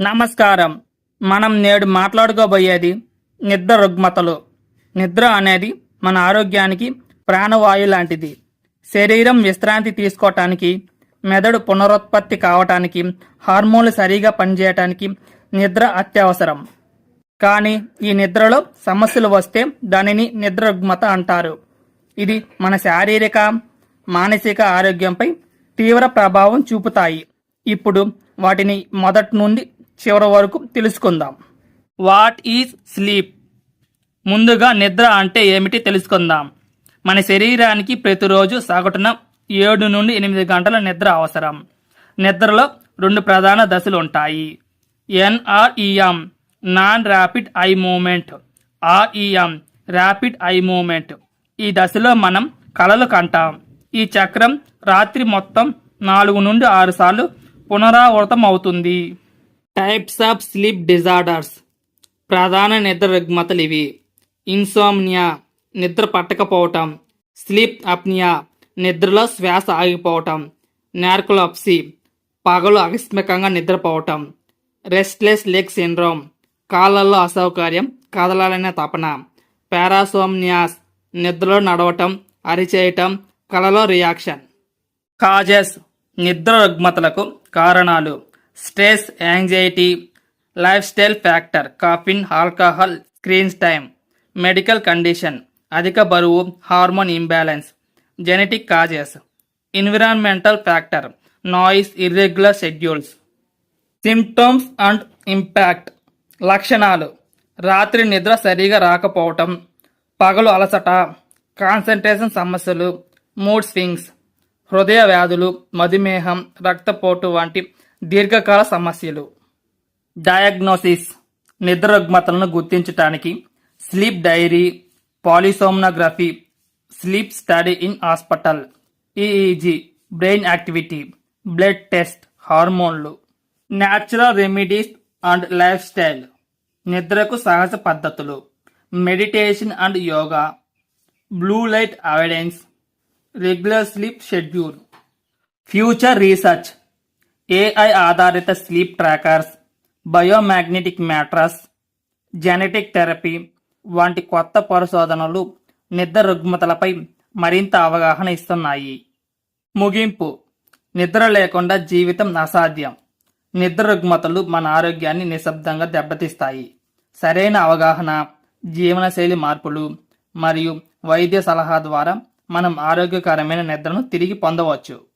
నమస్కారం. మనం నేడు మాట్లాడుకోబోయేది నిద్ర రుగ్మతలు. నిద్ర అనేది మన ఆరోగ్యానికి ప్రాణవాయు లాంటిది. శరీరం విశ్రాంతి తీసుకోవటానికి మెదడు పునరుత్పత్తి కావటానికి హార్మోన్లు సరిగా పనిచేయటానికి నిద్ర అత్యవసరం. కానీ ఈ నిద్రలో సమస్యలు వస్తే దానిని నిద్ర రుగ్మత అంటారు. ఇది మన శారీరక మానసిక ఆరోగ్యంపై తీవ్ర ప్రభావం చూపుతాయి. ఇప్పుడు వాటిని మొదటి నుండి చివరి వరకు తెలుసుకుందాం. వాట్ ఈజ్ స్లీప్ ముందుగా నిద్ర అంటే ఏమిటి తెలుసుకుందాం. మన శరీరానికి ప్రతిరోజు సగటున ఏడు నుండి ఎనిమిది గంటల నిద్ర అవసరం. నిద్రలో రెండు ప్రధాన దశలు ఉంటాయి. NREM non rapid eye movement REM rapid eye movement ఈ దశలో మనం కలలు కంటాం. ఈ చక్రం రాత్రి మొత్తం నాలుగు నుండి ఆరు సార్లు పునరావృతం అవుతుంది టైప్స్ ఆఫ్ స్లీప్ డిజార్డర్స్ ప్రధాన నిద్ర రుగ్మతలు ఇవి. ఇన్సోమ్నియా నిద్ర పట్టకపోవటం. స్లీప్ అప్నియా నిద్రలో శ్వాస ఆగిపోవటం. నార్కోలప్సీ పగలు ఆకస్మికంగా నిద్రపోవటం. రెస్ట్లెస్ లెగ్ సిండ్రోమ్ కాళ్ళల్లో అసౌకర్యం కదలాలనే తపన. పారాసోమ్నియాస్ నిద్రలో నడవటం అరిచేయటం కలలో రియాక్షన్ కాజెస్ నిద్ర రుగ్మతలకు కారణాలు. Stress anxiety life style factor caffeine alcohol screen time medical condition అధిక బరువు hormone imbalance genetic causes environmental factor noise irregular schedules. Symptoms and impact. లక్షణాలు. రాత్రి నిద్ర సరిగా రాకపోవటం పగలు అలసట కాన్సన్ట్రేషన్ సమస్యలు మూడ్ స్వింగ్స్ హృదయ వ్యాధులు మధుమేహం రక్తపోటు వంటి దీర్ఘకాల సమస్యలు. డయాగ్నోసిస్ నిద్ర రుగ్మతలను గుర్తించటానికి sleep diary polysomnography sleep study in hospital EEG brain activity blood test హార్మోన్లు. Natural remedies and life style నిద్రకు సహజ పద్ధతులు. Meditation and yoga blue light avoidance regular sleep schedule future research AI ఆధారిత sleep trackers biomagnetic mattress genetic therapy వంటి కొత్త పరిశోధనలు నిద్ర రుగ్మతలపై మరింత అవగాహన ఇస్తున్నాయి. ముగింపు. నిద్ర లేకుండా జీవితం అసాధ్యం. నిద్ర రుగ్మతలు మన ఆరోగ్యాన్ని నిశ్శబ్దంగా దెబ్బతీస్తాయి. సరైన అవగాహన జీవనశైలి మార్పులు మరియు వైద్య సలహా ద్వారా మనం ఆరోగ్యకరమైన నిద్రను తిరిగి పొందవచ్చు.